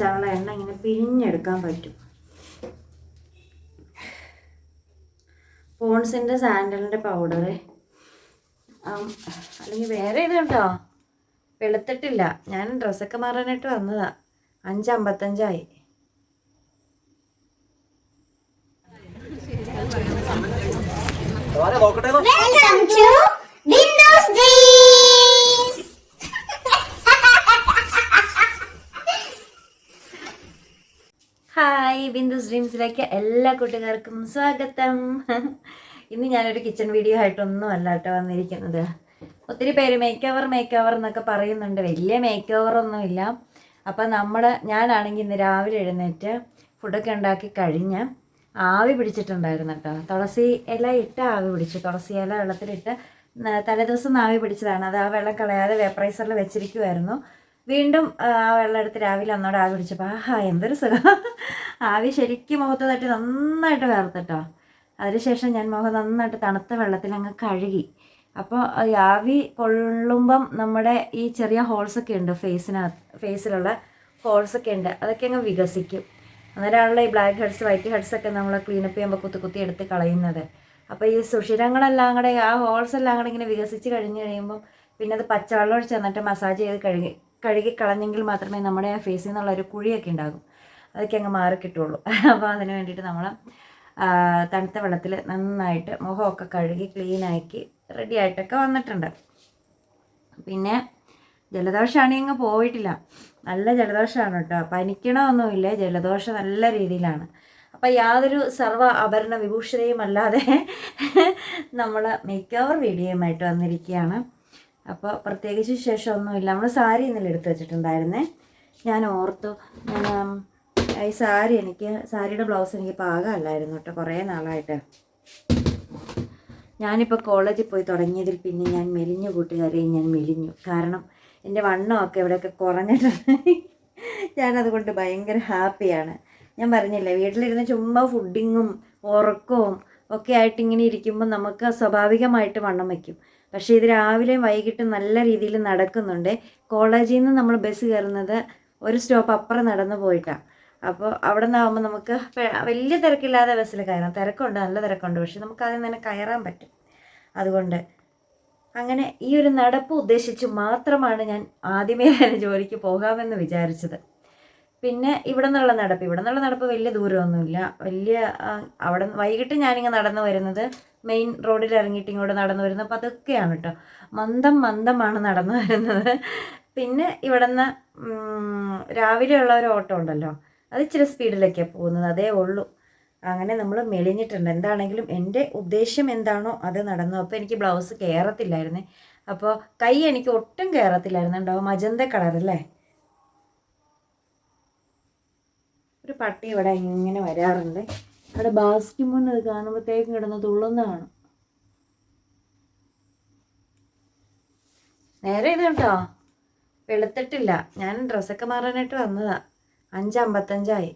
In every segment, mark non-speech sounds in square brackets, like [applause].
ചാള എണ്ണ ഇങ്ങനെ പിഴിഞ്ഞെടുക്കാൻ പറ്റും. പോൺസിന്റെ സാൻഡലിന്റെ പൗഡർ അല്ലെങ്കിൽ വേറെ ഇതുണ്ടോ വെളുത്തിട്ടില്ല. ഞാൻ ഡ്രസ്സൊക്കെ മാറാനായിട്ട് വന്നതാ. അഞ്ച് അമ്പത്തഞ്ചായി. Welcome ഹായ് ബിന്ദുസ് ഡ്രീംസിലേക്ക് എല്ലാ കൂട്ടുകാർക്കും സ്വാഗതം. ഇന്ന് ഞാനൊരു കിച്ചൺ വീഡിയോ ആയിട്ടൊന്നും അല്ല കേട്ടോ വന്നിരിക്കുന്നത്. ഒത്തിരി പേര് മേക്ക് ഓവർ മേക്ക് ഓവർ എന്നൊക്കെ പറയുന്നുണ്ട്. വലിയ മേക്ക് ഓവർ ഒന്നുമില്ല. അപ്പം നമ്മൾ ഞാനാണെങ്കിൽ ഇന്ന് രാവിലെ എഴുന്നേറ്റ് ഫുഡൊക്കെ ഉണ്ടാക്കി കഴിഞ്ഞ് ആവി പിടിച്ചിട്ടുണ്ടായിരുന്നു കേട്ടോ. തുളസി ഇല ഇട്ട് ആവി പിടിച്ചു. തുളസി ഇല വെള്ളത്തിലിട്ട് തലേദിവസം ആവി പിടിച്ചതാണ്. അത് ആ വെള്ളം കളയാതെ വേപ്പറൈസറിൽ വെച്ചിരിക്കുമായിരുന്നു വീണ്ടും ആ വെള്ളം എടുത്ത് രാവിലെ ഒന്നോടെ ആവി പിടിച്ചപ്പോൾ ആഹാ എന്തൊരു സുഖം. ആവി ശരിക്കും മുഖത്ത് തട്ടി നന്നായിട്ട് വേർത്തിട്ടോ അതിനുശേഷം ഞാൻ മുഖം നന്നായിട്ട് തണുത്ത വെള്ളത്തിൽ അങ്ങ് കഴുകി. അപ്പോൾ ആവി കൊള്ളുമ്പം നമ്മുടെ ഈ ചെറിയ ഹോൾസൊക്കെ ഉണ്ട് ഫേസിനകത്ത് ഫേസിലുള്ള ഹോൾസൊക്കെ ഉണ്ട്. അതൊക്കെ അങ്ങ് വികസിക്കും. അന്നേരമാണല്ലോ ഈ ബ്ലാക്ക് ഹെഡ്സ് വൈറ്റ് ഹെഡ്സ് ഒക്കെ നമ്മൾ ക്ലീനപ്പ് ചെയ്യുമ്പോൾ കുത്തി കുത്തി എടുത്ത് കളയുന്നത്. അപ്പോൾ ഈ സുഷിരങ്ങളെല്ലാം കൂടെ ആ ഹോൾസ് എല്ലാം കൂടെ ഇങ്ങനെ വികസിച്ച് കഴിഞ്ഞ് കഴിയുമ്പോൾ പിന്നെ അത് പച്ചവെള്ളം ഒഴിച്ച് മസാജ് ചെയ്ത് കഴുകി കഴുകി കളഞ്ഞെങ്കിൽ മാത്രമേ നമ്മുടെ ആ ഫേസിൽ നിന്നുള്ള ഒരു കുഴിയൊക്കെ ഉണ്ടാകും. അതൊക്കെ അങ്ങ് മാറി കിട്ടുള്ളൂ [laughs] അപ്പോൾ അതിന് വേണ്ടിയിട്ട് നമ്മൾ തണുത്ത വെള്ളത്തിൽ നന്നായിട്ട് മുഖമൊക്കെ കഴുകി ക്ലീനാക്കി റെഡി ആയിട്ടൊക്കെ വന്നിട്ടുണ്ട്. പിന്നെ ജലദോഷമാണെങ്കിൽ അങ്ങ് പോയിട്ടില്ല. നല്ല ജലദോഷമാണ് കേട്ടോ. പനിക്കണമൊന്നുമില്ല. ജലദോഷം നല്ല രീതിയിലാണ്. അപ്പം യാതൊരു സർവ ആഭരണ വിഭൂഷിതയും അല്ലാതെ [laughs] നമ്മൾ മേക്ക് ഓവർ വീഡിയോയുമായിട്ട് വന്നിരിക്കുകയാണ്. അപ്പോൾ പ്രത്യേകിച്ച് ശേഷമൊന്നുമില്ല നമ്മൾ സാരി ഇന്നലെ എടുത്തു വെച്ചിട്ടുണ്ടായിരുന്നേ. ഞാൻ ഓർത്തു ഈ സാരി എനിക്ക് സാരിയുടെ ബ്ലൗസ് എനിക്ക് പാകമല്ലായിരുന്നു കേട്ടോ കുറേ നാളായിട്ട്. ഞാനിപ്പോൾ കോളേജിൽ പോയി തുടങ്ങിയതിൽ പിന്നെ ഞാൻ മെലിഞ്ഞു കൂട്ടുകാരെ ഞാൻ മെലിഞ്ഞു. കാരണം എന്റെ വണ്ണമൊക്കെ ഇവിടെയൊക്കെ കുറഞ്ഞിട്ടുണ്ട്. ഞാനതുകൊണ്ട് ഭയങ്കര ഹാപ്പിയാണ്. ഞാൻ പറഞ്ഞില്ലേ വീട്ടിലിരുന്ന് ചുമ്മാ ഫുഡിങ്ങും ഉറക്കവും ഒക്കെ ആയിട്ട് ഇങ്ങനെ ഇരിക്കുമ്പോൾ നമുക്ക് സ്വാഭാവികമായിട്ട് വണ്ണം വയ്ക്കും പക്ഷേ ഇത് രാവിലെയും വൈകിട്ടും നല്ല രീതിയിൽ നടക്കുന്നുണ്ട്. കോളേജിൽ നിന്ന് നമ്മൾ ബസ് കയറുന്നത് ഒരു സ്റ്റോപ്പ് അപ്പുറം നടന്നു പോയിട്ടാണ് അപ്പോൾ അവിടെ നിന്നാകുമ്പോൾ നമുക്ക് വലിയ തിരക്കില്ലാതെ ബസ്സിൽ കയറാം. തിരക്കുണ്ട് നല്ല തിരക്കുണ്ട്. പക്ഷെ നമുക്ക് അതിൽ തന്നെ കയറാൻ പറ്റും. അതുകൊണ്ട് അങ്ങനെ ഈ ഒരു നടപ്പ് ഉദ്ദേശിച്ച് മാത്രമാണ് ഞാൻ ആദ്യമേ തന്നെ ജോലിക്ക് പോകാമെന്ന് വിചാരിച്ചത്. പിന്നെ ഇവിടെ നിന്നുള്ള നടപ്പ്. ഇവിടെ നിന്നുള്ള നടപ്പ് വലിയ ദൂരമൊന്നുമില്ല. വലിയ അവിടെ വൈകിട്ട് ഞാനിങ്ങനെ നടന്നു വരുന്നത് മെയിൻ റോഡിൽ ഇറങ്ങിയിട്ട് ഇങ്ങോട്ട് നടന്നു വരുന്നത് അപ്പോൾ അതൊക്കെയാണ് കേട്ടോ മന്ദം മന്ദമാണ് നടന്നു വരുന്നത്. പിന്നെ ഇവിടെ നിന്ന് രാവിലെയുള്ള ഒരു ഓട്ടോ ഉണ്ടല്ലോ. അത് ഇച്ചിരി സ്പീഡിലൊക്കെയാണ് പോകുന്നത്. അതേ ഉള്ളൂ. അങ്ങനെ നമ്മൾ മെലിഞ്ഞിട്ടുണ്ട്. എന്താണെങ്കിലും എന്റെ ഉദ്ദേശം എന്താണോ അത് നടന്നു. അപ്പോൾ എനിക്ക് ബ്ലൗസ് കയറത്തില്ലായിരുന്നേ അപ്പോൾ കൈ എനിക്ക് ഒട്ടും കയറത്തില്ലായിരുന്നു ഉണ്ടാവും മജന്ത കളറല്ലേ ഒരു പട്ടി ഇവിടെ ഇങ്ങനെ വരാറുണ്ട്. അവിടെ ബാസ്കി മുന്ന് അത് കാണുമ്പോഴത്തേക്കും കിടന്ന് തുള്ളുന്ന കാണും. നേരെ ഇത് കേട്ടോ വെളുത്തിട്ടില്ല. ഞാൻ ഡ്രസ്സൊക്കെ മാറാനായിട്ട് വന്നതാ. അഞ്ച് അമ്പത്തഞ്ചായി.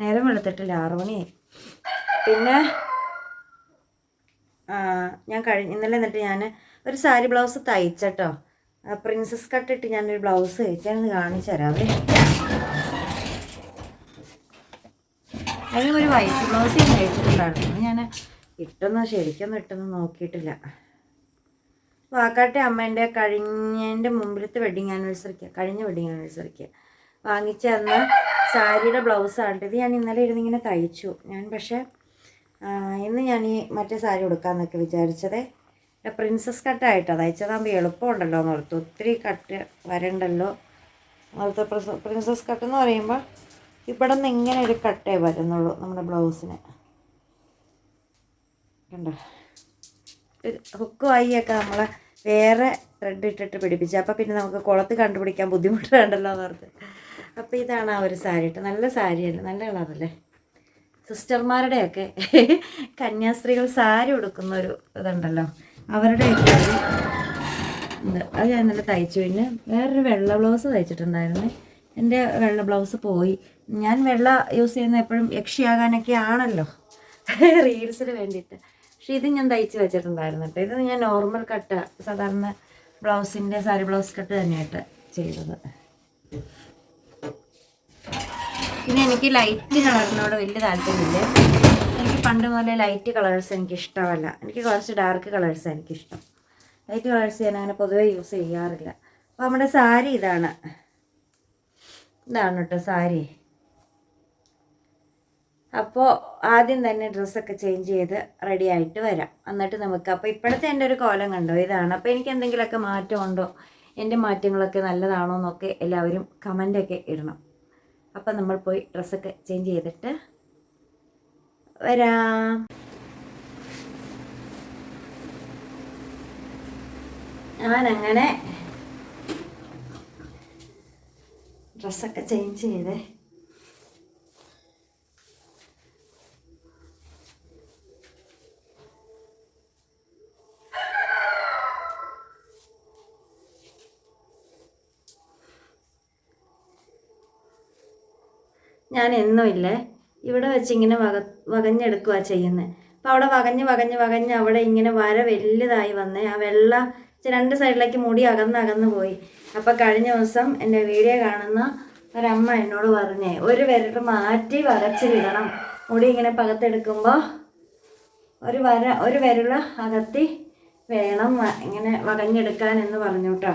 നേരം വെളുത്തിട്ടില്ല. ആറു മണിയായി. പിന്നെ ഞാൻ കഴിഞ്ഞ ഇന്നലെ എന്നിട്ട് ഞാൻ ഒരു സാരി ബ്ലൗസ് തയ്ച്ചട്ടോ. പ്രിൻസസ് കട്ടിട്ട് ഞാനൊരു ബ്ലൗസ് തയ്ച്ചാണെന്ന് കാണിച്ചു തരാവേ അതിന് ഒരു വൈറ്റ് ബ്ലൗസ് ഞാൻ തയ്ച്ചിട്ടുണ്ടായിരുന്നു ഞാൻ ഇട്ടൊന്നും ശരിക്കൊന്നും ഇട്ടൊന്നും നോക്കിയിട്ടില്ല. വാക്കാട്ടെ അമ്മേന്റെ കഴിഞ്ഞതിന്റെ മുമ്പിലത്തെ വെഡിങ് ആനിവേഴ്സറിക്ക് കഴിഞ്ഞ വെഡിങ് ആനിവേഴ്സറിക്ക് വാങ്ങിച്ച അന്ന് സാരിയുടെ ബ്ലൗസാണ് ഇത് ഞാൻ ഇന്നലെ ഇരുന്നിങ്ങനെ തയ്ച്ചു. ഞാൻ പക്ഷേ ഇന്ന് ഞാൻ ഈ മറ്റേ സാരി കൊടുക്കാമെന്നൊക്കെ വിചാരിച്ചത്. പ്രിൻസസ് കട്ടായിട്ടോ തയ്ച്ചതാകുമ്പോൾ എളുപ്പമുണ്ടല്ലോ എന്ന് ഓർത്തു ഒത്തിരി കട്ട് വരണ്ടല്ലോ. ഓർത്ത് പ്രിൻസസ് കട്ട് എന്ന് പറയുമ്പോൾ ഇവിടെ നിന്ന് ഇങ്ങനെ ഒരു കട്ടേ വരുന്നുള്ളൂ നമ്മുടെ ബ്ലൗസിന് കണ്ടോ? ഹുക്ക് വായിയൊക്കെ നമ്മൾ വേറെ ത്രെഡ് ഇട്ടിട്ട് പിടിപ്പിച്ചു. അപ്പോൾ പിന്നെ നമുക്ക് കുളത്ത് കണ്ടുപിടിക്കാൻ ബുദ്ധിമുട്ട് വേണ്ടല്ലോ എന്ന് ഓർത്ത് അപ്പോൾ ഇതാണ് ആ ഒരു സാരി ഇട്ട് നല്ല സാരിയല്ലേ നല്ല കളറല്ലേ? സിസ്റ്റർമാരുടെയൊക്കെ കന്യാസ്ത്രീകൾ സാരി ഉടുക്കുന്ന ഒരു ഇതുണ്ടല്ലോ. ഇത് അത് ഞാൻ ഇന്നലെ തയ്ച്ചു. പിന്നെ വേറൊരു വെള്ള ബ്ലൗസ് തയ്ച്ചിട്ടുണ്ടായിരുന്നു. എന്റെ വെള്ള ബ്ലൗസ് പോയി. ഞാൻ വെള്ള യൂസ് ചെയ്യുന്ന എപ്പോഴും യക്ഷിയാകാനൊക്കെ ആണല്ലോ. റീൽസിന് വേണ്ടിയിട്ട്. പക്ഷേ ഇത് ഞാൻ തയ്ച്ച് വെച്ചിട്ടുണ്ടായിരുന്നു കേട്ടോ. ഇത് ഞാൻ നോർമൽ കട്ട് സാധാരണ ബ്ലൗസിന്റെ സാരി ബ്ലൗസ് കട്ട് തന്നെയായിട്ട് ചെയ്തത്. പിന്നെ എനിക്ക് ലൈറ്റ് കളറിനോട് വലിയ താല്പര്യമില്ല. എനിക്ക് പണ്ട് മുതലേ ലൈറ്റ് കളേഴ്സ് എനിക്ക് ഇഷ്ടമല്ല എനിക്ക് കുറച്ച് ഡാർക്ക് കളേഴ്സ് എനിക്കിഷ്ടം. ലൈറ്റ് കളേഴ്സ് ഞാൻ അങ്ങനെ പൊതുവേ യൂസ് ചെയ്യാറില്ല. അപ്പോൾ നമ്മുടെ സാരി ഇതാണ്. ഇതാണ് കേട്ടോ സാരി. അപ്പോൾ ആദ്യം തന്നെ ഡ്രസ്സൊക്കെ ചേഞ്ച് ചെയ്ത് റെഡി ആയിട്ട് വരാം. എന്നിട്ട് നമുക്ക് അപ്പോൾ ഇപ്പോഴത്തെ എന്റെ ഒരു കോലം കണ്ടോ? ഇതാണ്. അപ്പോൾ എനിക്ക് എന്തെങ്കിലുമൊക്കെ മാറ്റമുണ്ടോ എന്റെ മാറ്റങ്ങളൊക്കെ നല്ലതാണോ എന്നൊക്കെ എല്ലാവരും കമന്റൊക്കെ ഇടണം. അപ്പം നമ്മൾ പോയി ഡ്രസ്സൊക്കെ ചേഞ്ച് ചെയ്തിട്ട് വരാം. ഞാനങ്ങനെ ഡ്രസ്സൊക്കെ ചേഞ്ച് ചെയ്തേ. ഞാൻ എന്നുമില്ലേ ഇവിടെ വെച്ച് ഇങ്ങനെ വക വകഞ്ഞെടുക്കുക ചെയ്യുന്നത് അപ്പോൾ അവിടെ വകഞ്ഞ് വകഞ്ഞ് വകഞ്ഞ് അവിടെ ഇങ്ങനെ വര വലുതായി വന്നേ. ആ വെള്ള രണ്ട് സൈഡിലേക്ക് മുടി അകന്ന് അകന്ന് പോയി. അപ്പോൾ കഴിഞ്ഞ ദിവസം എന്റെ വീഡിയോ കാണുന്ന ഒരമ്മ എന്നോട് പറഞ്ഞേ ഒരു വിരൽ മാറ്റി വരച്ച് വിടണം. മുടി ഇങ്ങനെ പകത്തെടുക്കുമ്പോൾ ഒരു വര ഒരു വിരൽ അകത്തി വേണം ഇങ്ങനെ വകഞ്ഞെടുക്കാൻ എന്ന് പറഞ്ഞു കേട്ടോ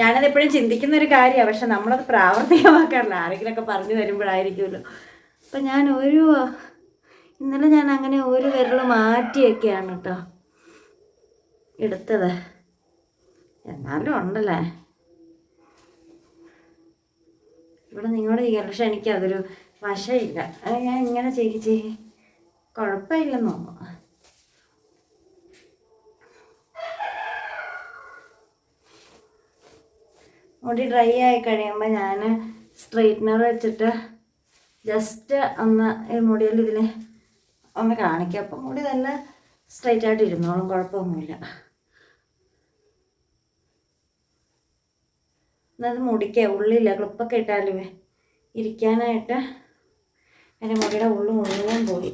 ഞാനത് എപ്പോഴും ചിന്തിക്കുന്ന ഒരു കാര്യമാണ് പക്ഷെ നമ്മളത് പ്രാവർത്തികമാക്കാറില്ല. ആരെങ്കിലുമൊക്കെ പറഞ്ഞു തരുമ്പോഴായിരിക്കുമല്ലോ. അപ്പം ഞാൻ ഒരു ഇന്നലെ ഞാൻ അങ്ങനെ ഒരു വിരൽ മാറ്റിയൊക്കെയാണ് കേട്ടോ എടുത്തത്. എന്നാലും ഉണ്ടല്ലേ? ഇവിടെ നിങ്ങളോട് ചെയ്യാം പക്ഷെ എനിക്കതൊരു വശമില്ല അത് ഞാൻ ഇങ്ങനെ ചെയ്ത് ചെയ്ത് കുഴപ്പമില്ലെന്ന് തോന്നുന്നു. മുടി ഡ്രൈ ആയി കഴിയുമ്പോൾ ഞാൻ സ്ട്രെയിറ്റ്നർ വെച്ചിട്ട് ജസ്റ്റ് ഒന്ന് ഈ മുടിയിൽ ഇതിൽ ഒന്ന് കാണിക്കാം. അപ്പം മുടി നല്ല സ്ട്രൈറ്റ് ആയിട്ട് ഇരുന്നോളും കുഴപ്പമൊന്നുമില്ല. എന്നത് മുടിക്കേ ഉള്ളില്ല ക്ലിപ്പൊക്കെ ഇട്ടാലുമേ ഇരിക്കാനായിട്ട് എന്റെ മുടിയുടെ ഉള്ളു മുഴുവൻ പോയി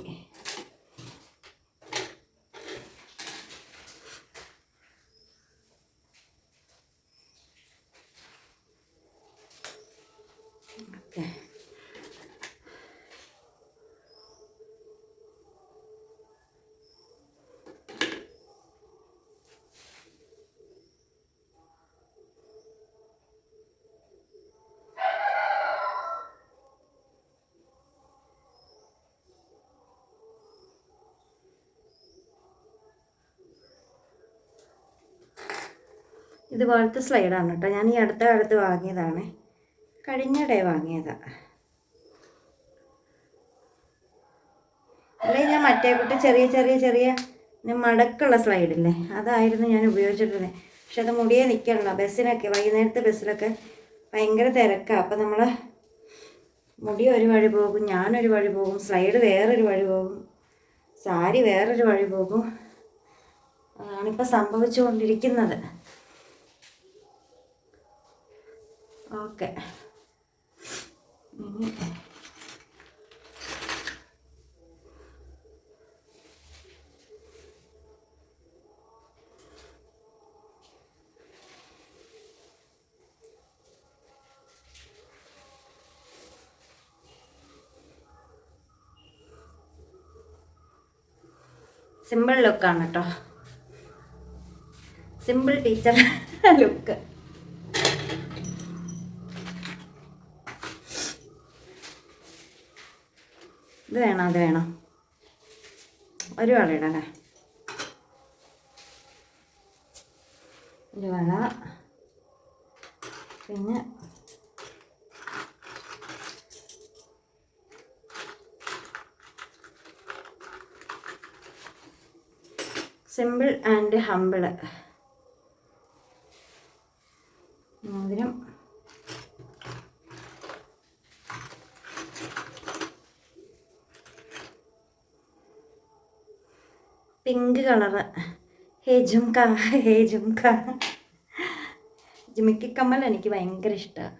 ഓക്കെ ഇതുപോലത്തെ സ്ലൈഡാണ് കേട്ടോ. ഞാൻ ഈ അടുത്ത കാലത്ത് വാങ്ങിയതാണ്. കഴിഞ്ഞ ഡേ വാങ്ങിയതാണ് അല്ലെങ്കിൽ ഞാൻ മറ്റേ കുട്ടി ചെറിയ ചെറിയ ചെറിയ മടക്കുള്ള സ്ലൈഡില്ലേ? അതായിരുന്നു ഞാൻ ഉപയോഗിച്ചിട്ടുള്ളത്. പക്ഷെ അത് മുടിയെ നിൽക്കണില്ല ബസ്സിനൊക്കെ വൈകുന്നേരത്തെ ബസ്സിലൊക്കെ ഭയങ്കര തിരക്കാണ് അപ്പം നമ്മൾ മുടി ഒരു വഴി പോകും ഞാനൊരു വഴി പോകും സ്ലൈഡ് വേറൊരു വഴി പോകും സാരി വേറൊരു വഴി പോകും. അതാണിപ്പോൾ സംഭവിച്ചുകൊണ്ടിരിക്കുന്നത്. ഓക്കെ. സിമ്പിൾ ലുക്കാണ് കേട്ടോ സിമ്പിൾ ടീച്ചർ ലുക്ക് ഇത് വേണം അത് വേണം. ഒരു വള ഇടണേ ഒരു വള. പിന്നെ സിമ്പിൾ ആൻഡ് ഹമ്പിൾ മോതിരം pink colour hey jhumka hey jhumka Jimikki കമ്മൽ എനിക്ക് ഭയങ്കര ഇഷ്ടമാണ്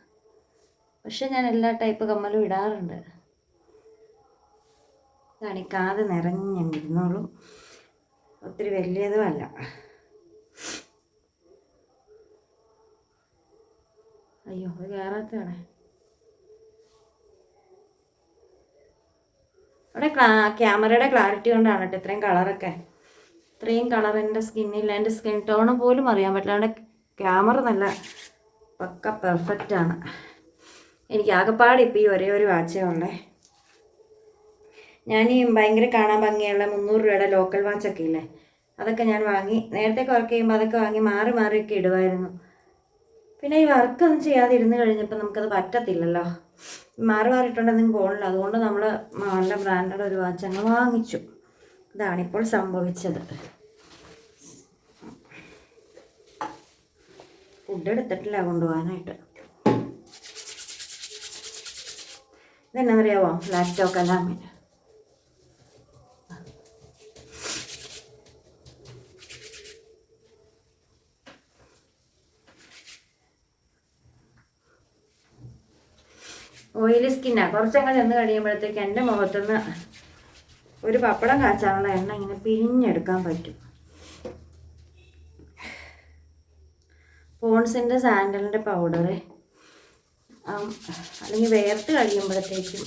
പക്ഷെ ഞാൻ എല്ലാ ടൈപ്പ് കമ്മലും ഇടാറുണ്ട്. കാണിക്കാതെ നിറഞ്ഞിരുന്നോളൂ. ഒത്തിരി വലിയതും അല്ല. അയ്യോ അത് കയറാത്തതാണ് അവിടെ ക്ലാ ക്യാമറയുടെ ക്ലാരിറ്റി കൊണ്ടാണ് കേട്ടോ ഇത്രയും കളറൊക്കെ ഇത്രയും കളർ എന്റെ സ്കിന്നിൽ എന്റെ സ്കിൻ ടോണ് പോലും അറിയാൻ പറ്റില്ല. എന്റെ ക്യാമറ നല്ല പക്ക പെർഫെക്റ്റാണ് എനിക്ക് ആകെപ്പാട് ഇപ്പം ഈ ഒരേ ഒരു വാച്ചേ ഉള്ളേ. ഞാൻ ഈ ഭയങ്കര കാണാൻ ഭംഗിയുള്ള മുന്നൂറ് രൂപയുടെ ലോക്കൽ വാച്ചൊക്കെ ഇല്ലേ? അതൊക്കെ ഞാൻ വാങ്ങി നേരത്തെ വർക്ക് ചെയ്യുമ്പോൾ അതൊക്കെ വാങ്ങി മാറി മാറിയൊക്കെ ഇടുമായിരുന്നു പിന്നെ ഈ വർക്കൊന്നും ചെയ്യാതെ ഇരുന്ന് കഴിഞ്ഞപ്പോൾ നമുക്കത് പറ്റത്തില്ലല്ലോ. മാറി മാറിയിട്ടുണ്ടെന്നും പോകണില്ല അതുകൊണ്ട് നമ്മൾ നല്ല ബ്രാൻഡഡ് ഒരു വാച്ച് അങ്ങ് വാങ്ങിച്ചു. ഇതാണിപ്പോൾ സംഭവിച്ചത്. ഫുഡ് എടുത്തിട്ടില്ല കൊണ്ടുപോകാനായിട്ട്. ഇതെന്നറിയാവോ ലാപ്ടോപ്പ് കലാമിൻ ഓയിലി സ്കിന്നാണ് കുറച്ചങ്ങ് ചെന്ന് കഴിയുമ്പോഴത്തേക്ക് എന്റെ മുഖത്തുനിന്ന് ഒരു പപ്പടം കാച്ചാനുള്ള എണ്ണ ഇങ്ങനെ പിഴിഞ്ഞെടുക്കാൻ പറ്റും. പോൺസിന്റെ സാൻഡലിന്റെ പൗഡർ അല്ലെങ്കിൽ വേർത്ത് കഴിയുമ്പോഴത്തേക്കും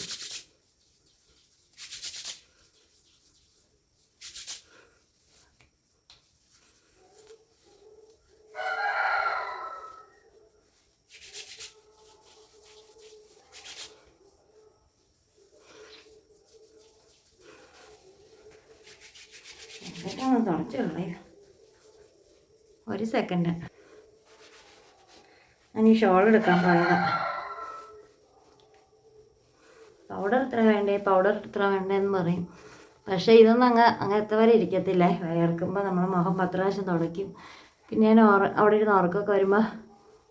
സെക്കൻഡ്. ഈ ഷോൾ എടുക്കാൻ പോയതാ. പൗഡർ ഇത്ര വേണ്ടേ? പൗഡർ ഇത്ര വേണ്ടേന്ന് പറയും. പക്ഷേ ഇതൊന്നും അങ്ങ് അങ്ങനത്തെ വരെ ഇരിക്കത്തില്ല. വയർക്കുമ്പോൾ നമ്മൾ മുഖം പത്ത് പ്രാവശ്യം തുടയ്ക്കും. പിന്നെ ഞാൻ ഓർ അവിടെ ഇരുന്ന് ഉറക്കമൊക്കെ വരുമ്പോൾ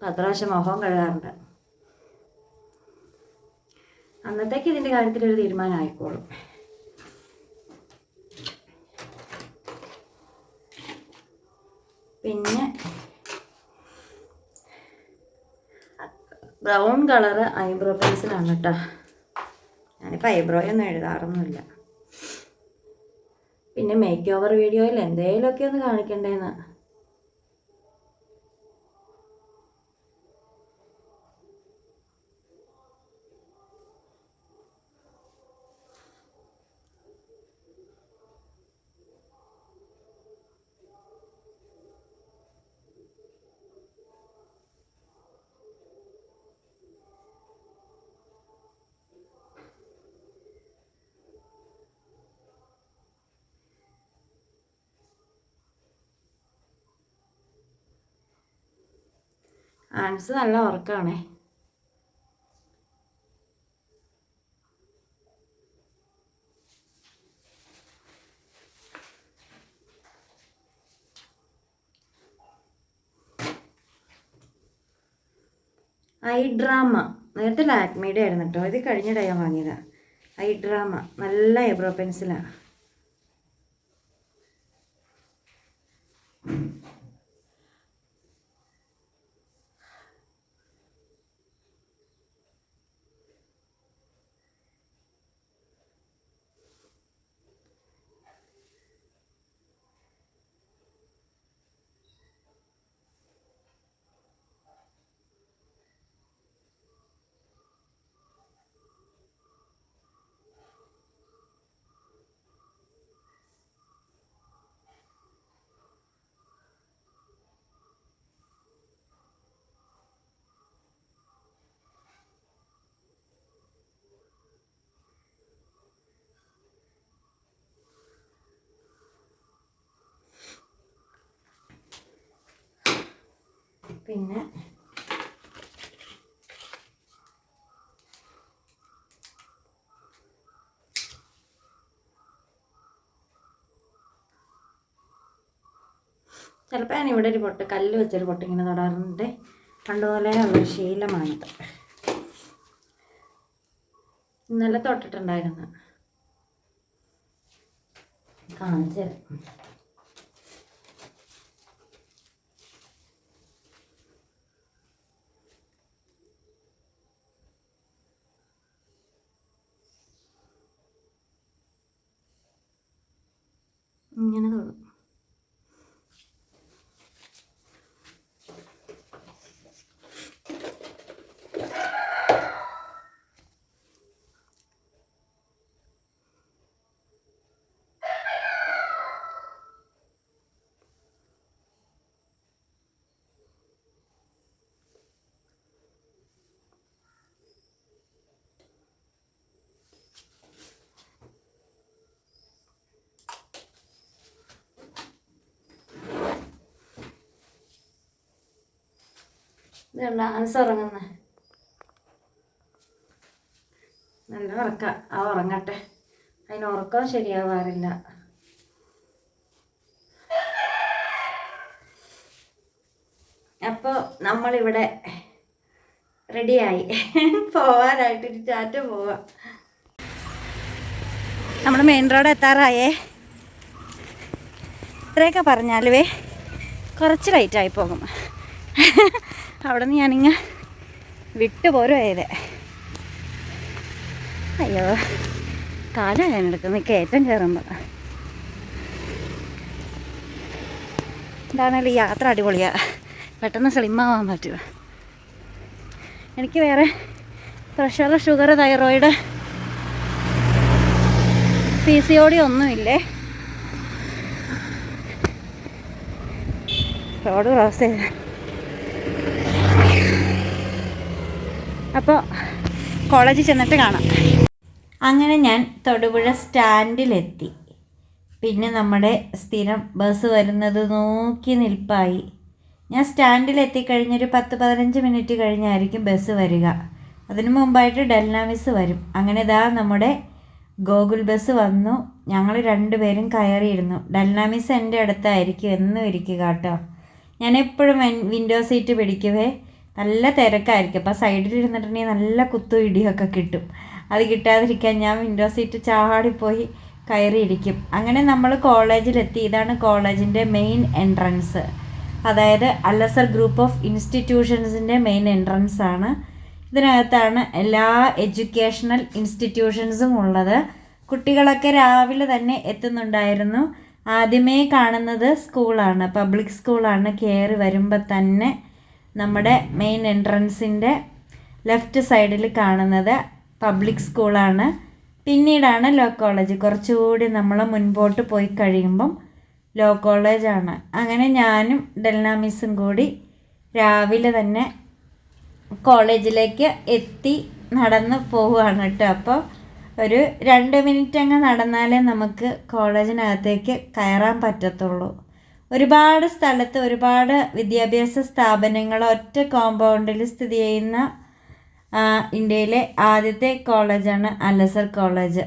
പത്ത് പ്രാവശ്യം മുഖം കഴുകാറുണ്ട്. അന്നത്തേക്ക് ഇതിന്റെ കാര്യത്തിലൊരു തീരുമാനം ആയിക്കോളും പിന്നെ ബ്രൗൺ കളറ് ഐബ്രോ പെൻസിലാണ് കേട്ടോ. ഞാനിപ്പോൾ ഐബ്രോ ഒന്നും എഴുതാറൊന്നുമില്ല. പിന്നെ മേക്ക് ഓവർ വീഡിയോയിൽ എന്തെങ്കിലുമൊക്കെ ഒന്ന് കാണിക്കണ്ടേന്ന്. ആൻസ് നല്ല ഉറക്കമാണേ ഐ ഡ്രാമ. നേരത്തെ ലാക്മിയുടെ ആയിരുന്നു കേട്ടോ ഇത് കഴിഞ്ഞിടെ ഞാൻ വാങ്ങിയതാണ് ഐ ഡ്രാമ. നല്ല ഐബ്രോ പെൻസിലാണ് പിന്നെ ചിലപ്പോൾ ഞാൻ ഇവിടെ ഒരു പൊട്ട് കല്ല് വെച്ചൊരു പൊട്ട് ഇങ്ങനെ തൊടാറുണ്ട്. പണ്ടുപോലെ ഉള്ളൊരു ശീലമാണിത്. ഇന്നലെ തൊട്ടിട്ടുണ്ടായിരുന്നു. കാണിച്ചു ഇതുണ്ട് അനസ് ഉറങ്ങുന്ന നല്ല ഉറക്ക. ആ ഉറങ്ങട്ടെ. അതിന് ഉറക്കം ശരിയാവാറില്ല. അപ്പോൾ നമ്മളിവിടെ റെഡിയായി പോവാനായിട്ട് ഒരു ടാറ്റ പോവാം. നമ്മൾ മെയിൻ റോഡ് എത്താറായേ. ഇത്രയൊക്കെ പറഞ്ഞാലുവേ കുറച്ച് ലൈറ്റായി പോകും. അവിടെ നിന്ന് ഞാനിങ്ങ് വിട്ടു പോരുമായത് അയ്യോ കാലാണ് ഞാൻ എടുക്കുന്നത് കയറ്റം കയറുമ്പോൾ എന്താണേലും യാത്ര അടിപൊളിയാ. പെട്ടെന്ന് സ്ലിമ്മാവാൻ പറ്റുക എനിക്ക് വേറെ pressure sugar thyroid P C O D ഒന്നുമില്ലേ? റോഡ് ക്രോസ് ചെയ്ത്. അപ്പോൾ കോളേജിൽ ചെന്നിട്ട് കാണാം. അങ്ങനെ ഞാൻ തൊടുപുഴ സ്റ്റാൻഡിലെത്തി. പിന്നെ നമ്മുടെ സ്ഥിരം ബസ് വരുന്നത് നോക്കി നിൽപ്പായി. ഞാൻ സ്റ്റാൻഡിൽ എത്തിക്കഴിഞ്ഞൊരു പത്ത് പതിനഞ്ച് മിനിറ്റ് കഴിഞ്ഞായിരിക്കും ബസ് വരിക. അതിനു മുമ്പായിട്ട് ഡെൽനാമിസ് വരും. അങ്ങനെ ഇതാ നമ്മുടെ ഗോകുൽ ബസ് വന്നു. ഞങ്ങൾ രണ്ടുപേരും കയറിയിരുന്നു. ഡെൽനാമിസ് എന്റെ അടുത്തായിരിക്കും എന്നും ഇരിക്കുക കേട്ടോ. ഞാൻ എപ്പോഴും വിൻഡോ സീറ്റ് പിടിക്കുവേ. നല്ല തിരക്കായിരിക്കും. അപ്പോൾ സൈഡിൽ ഇരുന്നിട്ടുണ്ടെങ്കിൽ നല്ല കുത്തും ഇടിയൊക്കെ കിട്ടും. അത് കിട്ടാതിരിക്കാൻ ഞാൻ വിൻഡോ സീറ്റ് ചാടിപ്പോയി കയറിയിരിക്കും. അങ്ങനെ നമ്മൾ കോളേജിലെത്തി. ഇതാണ് കോളേജിന്റെ മെയിൻ എൻട്രൻസ് അതായത് അല്ലസർ ഗ്രൂപ്പ് ഓഫ് ഇൻസ്റ്റിറ്റ്യൂഷൻസിന്റെ മെയിൻ എൻട്രൻസ് ആണ്. ഇതിനകത്താണ് എല്ലാ എഡ്യൂക്കേഷണൽ ഇൻസ്റ്റിറ്റ്യൂഷൻസും ഉള്ളത്. കുട്ടികളൊക്കെ രാവിലെ തന്നെ എത്തുന്നുണ്ടായിരുന്നു. ആദ്യമേ കാണുന്നത് സ്കൂളാണ് പബ്ലിക് സ്കൂളാണ് കയറി വരുമ്പോൾ തന്നെ നമ്മുടെ മെയിൻ എൻട്രൻസിന്റെ ലെഫ്റ്റ് സൈഡിൽ കാണുന്നത് പബ്ലിക് സ്കൂളാണ് പിന്നീടാണ് ലോ കോളേജ് കുറച്ചുകൂടി നമ്മൾ മുൻപോട്ട് പോയി കഴിയുമ്പം ലോ കോളേജാണ് അങ്ങനെ ഞാനും ഡെൽനാമിസും കൂടി രാവിലെ തന്നെ കോളേജിലേക്ക് എത്തി നടന്ന് പോവുകയാണ് കേട്ടോ. അപ്പോൾ ഒരു രണ്ട് മിനിറ്റ് അങ്ങ് നടന്നാലേ നമുക്ക് കോളേജിനകത്തേക്ക് കയറാൻ പറ്റത്തുള്ളൂ. ഒരുപാട് സ്ഥലത്ത് ഒരുപാട് വിദ്യാഭ്യാസ സ്ഥാപനങ്ങൾ ഒറ്റ കോമ്പൗണ്ടിൽ സ്ഥിതി ചെയ്യുന്ന ഇന്ത്യയിലെ ആദ്യത്തെ കോളേജാണ് അലസർ കോളേജ്.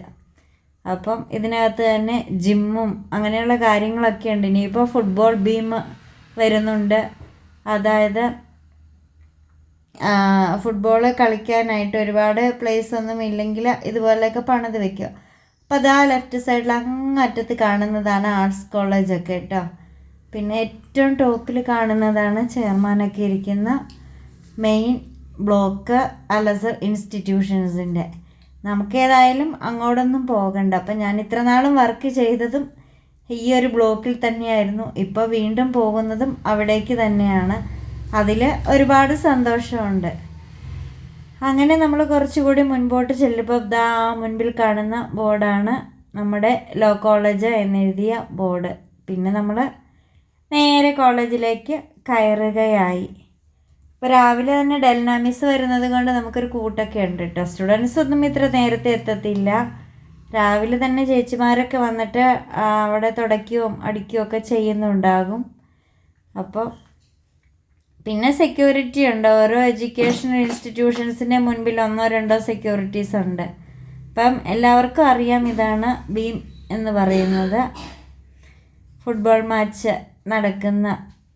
അപ്പം ഇതിനകത്ത് തന്നെ ജിമ്മും അങ്ങനെയുള്ള കാര്യങ്ങളൊക്കെ ഉണ്ട്. ഇനിയിപ്പോൾ ഫുട്ബോൾ ബീം വരുന്നുണ്ട്. അതായത് ഫുട്ബോൾ കളിക്കാനായിട്ട് ഒരുപാട് പ്ലേസ് ഒന്നും ഇല്ലെങ്കിൽ ഇതുപോലെയൊക്കെ പണിത് വെക്കുക. അപ്പോൾ അതാ ലെഫ്റ്റ് സൈഡിൽ അങ്ങറ്റത്ത് കാണുന്നതാണ് ആർട്സ് കോളേജൊക്കെ കേട്ടോ. പിന്നെ ഏറ്റവും ടോപ്പിൽ കാണുന്നതാണ് ചെയർമാനൊക്കെ ഇരിക്കുന്ന മെയിൻ ബ്ലോക്ക് അലസർ ഇൻസ്റ്റിറ്റ്യൂഷൻസിന്റെ. നമുക്കേതായാലും അങ്ങോട്ടൊന്നും പോകണ്ട. അപ്പം ഞാൻ ഇത്ര നാളും വർക്ക് ചെയ്തതും ഈ ഒരു ബ്ലോക്കിൽ തന്നെയായിരുന്നു. ഇപ്പോൾ വീണ്ടും പോകുന്നതും അവിടേക്ക് തന്നെയാണ്. അതിൽ ഒരുപാട് സന്തോഷമുണ്ട്. അങ്ങനെ നമ്മൾ കുറച്ചുകൂടി മുൻപോട്ട് ചെല്ലുമ്പോൾ ദാ മുൻപിൽ കാണുന്ന ബോർഡാണ് നമ്മുടെ ലോ കോളേജ് എന്നെഴുതിയ ബോർഡ്. പിന്നെ നമ്മൾ നേരെ കോളേജിലേക്ക് കയറുകയായി. ഇപ്പോൾ രാവിലെ തന്നെ ഡെൽനാമിസ് വരുന്നത് കൊണ്ട് നമുക്കൊരു കൂട്ടൊക്കെ ഉണ്ട് കേട്ടോ സ്റ്റുഡൻസ് ഒന്നും ഇത്ര നേരത്തെ എത്തത്തില്ല. രാവിലെ തന്നെ ചേച്ചിമാരൊക്കെ വന്നിട്ട് അവിടെ തുടയ്ക്കുകയും അടിക്കുകയും ഒക്കെ ചെയ്യുന്നുണ്ടാകും. അപ്പോൾ പിന്നെ സെക്യൂരിറ്റി ഉണ്ട്. ഓരോ എഡ്യൂക്കേഷൻ ഇൻസ്റ്റിറ്റ്യൂഷൻസിന്റെ മുൻപിൽ ഒന്നോ രണ്ടോ സെക്യൂരിറ്റീസ് ഉണ്ട്. അപ്പം എല്ലാവർക്കും അറിയാം ഇതാണ് ബീം എന്ന് പറയുന്നത്. ഫുട്ബോൾ മാച്ച് നടക്കുന്ന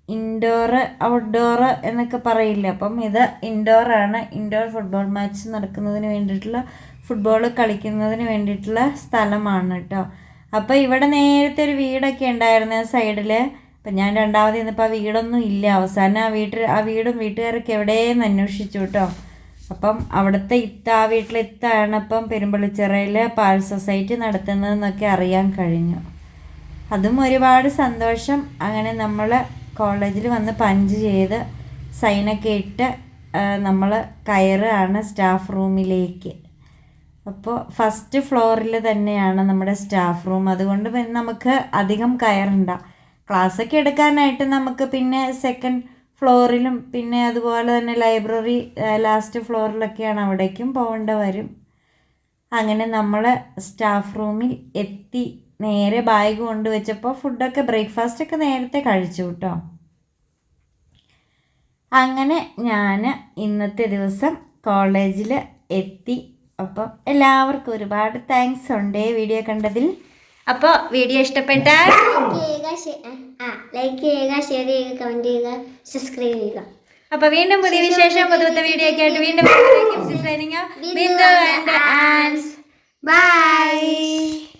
ഇൻഡോറ് ഔട്ട്ഡോറ് എന്നൊക്കെ പറയില്ല? അപ്പം ഇത് ഇൻഡോറാണ് ഇൻഡോർ ഫുട്ബോൾ മാച്ച് നടക്കുന്നതിന് വേണ്ടിയിട്ടുള്ള ഫുട്ബോൾ കളിക്കുന്നതിന് വേണ്ടിയിട്ടുള്ള സ്ഥലമാണ് കേട്ടോ. അപ്പോൾ ഇവിടെ നേരത്തെ ഒരു വീടൊക്കെ ഉണ്ടായിരുന്നു ആ സൈഡിൽ അപ്പം ഞാൻ രണ്ടാമത് ഇന്നിപ്പോൾ ആ വീടൊന്നും ഇല്ല. അവസാനം ആ വീട്ടിൽ ആ വീടും വീട്ടുകാരൊക്കെ എവിടെയെന്ന് അന്വേഷിച്ചു കേട്ടോ. അപ്പം അവിടുത്തെ ഇത്ത ആ വീട്ടിലെ ഇത്താണ് ഇപ്പം പെരുമ്പള്ളിച്ചിറയിൽ പാൽ സൊസൈറ്റി നടത്തുന്നതെന്നൊക്കെ അറിയാൻ കഴിഞ്ഞു. അതും ഒരുപാട് സന്തോഷം. അങ്ങനെ നമ്മൾ കോളേജിൽ വന്ന് പഞ്ച് ചെയ്ത് സൈനൊക്കെ ഇട്ട് നമ്മൾ കയറുകയാണ് സ്റ്റാഫ് റൂമിലേക്ക് അപ്പോൾ ഫസ്റ്റ് ഫ്ലോറിൽ തന്നെയാണ് നമ്മുടെ സ്റ്റാഫ് റൂം അതുകൊണ്ട് പിന്നെ നമുക്ക് അധികം കയറണ്ട. ക്ലാസ്സൊക്കെ എടുക്കാനായിട്ട് നമുക്ക് പിന്നെ സെക്കൻഡ് ഫ്ലോറിലും പിന്നെ അതുപോലെ തന്നെ ലൈബ്രറി ലാസ്റ്റ് ഫ്ലോറിലൊക്കെയാണ് അവിടേക്കും പോകേണ്ട വരും. അങ്ങനെ നമ്മൾ സ്റ്റാഫ് റൂമിൽ എത്തി. നേരെ ബാഗ് കൊണ്ടുവച്ചപ്പോൾ ഫുഡൊക്കെ ബ്രേക്ക്ഫാസ്റ്റ് ഒക്കെ നേരത്തെ കഴിച്ചു കേട്ടോ അങ്ങനെ ഞാൻ ഇന്നത്തെ ദിവസം കോളേജിൽ എത്തി. അപ്പം എല്ലാവർക്കും ഒരുപാട് താങ്ക്സ് ഉണ്ട് വീഡിയോ കണ്ടതിൽ. അപ്പോൾ വീഡിയോ ആ ലൈക്ക് ചെയ്യുക ഷെയർ ചെയ്യുക കമന്റ് ചെയ്യുക സബ്സ്ക്രൈബ് ചെയ്യുക അപ്പൊ വീണ്ടും പുതിയ വിശേഷം പുതുത്ത വീഡിയോ ഒക്കെ ആയിട്ട് വീണ്ടും ബൈ